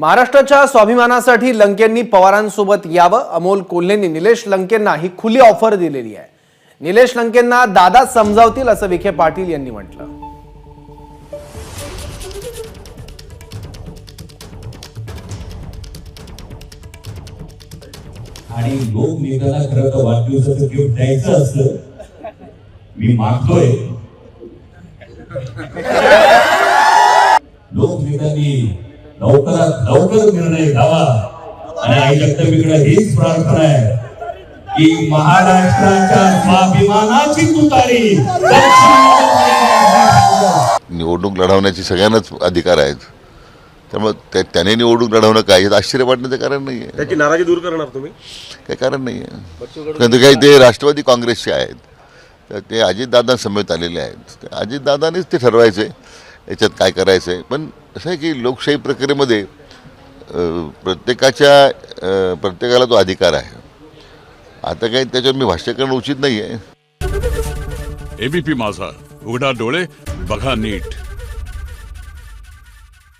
महाराष्ट्राच्या स्वाभिमानासाठी लंकेंनी पवारांसोबत यावं. अमोल कोल्हेंनी निलेश लंकेंना ही खुली ऑफर दिलेली आहे. निलेश लंकेंना दादा समजावतील असं विखे पाटील यांनी म्हटलं. आणि लोक लोकनेत्याला खरं तर वाढदिवसाचं गिफ्ट द्यायचं असलं मी मागतोय. लोक लोकनेत्यांनी लवकरात लवकर निर्णय घ्यावा. आणि आई जगदंबीकडे हीच प्रार्थना आहे की महाराष्ट्राच्या स्वाभिमानाची तुतारी. निवडणूक लढवण्याची सगळ्यांनाच अधिकार आहेत. त्यामुळे त्या- त्याने निवडणूक लढवणं काय? आश्चर्य वाटण्याचं कारण नाही आहे त्याची नाराजी दूर करणार तुम्ही? काही कारण नाही आहे कारण ते काही ते राष्ट्रवादी काँग्रेसचे आहेत. तर ते अजितदादा समेत आलेले आहेत. ते अजितदादानेच ते ठरवायचे याच्यात काय करायचं आहे पण असं आहे की लोकशाही प्रक्रियेमध्ये प्रत्येकाच्या प्रत्येकाला तो अधिकार आहे. आता काही त्याच्यावर मी भाष्य करणं उचित नाही आहे एबीपी माझा. उघडा डोळे बघा नीट.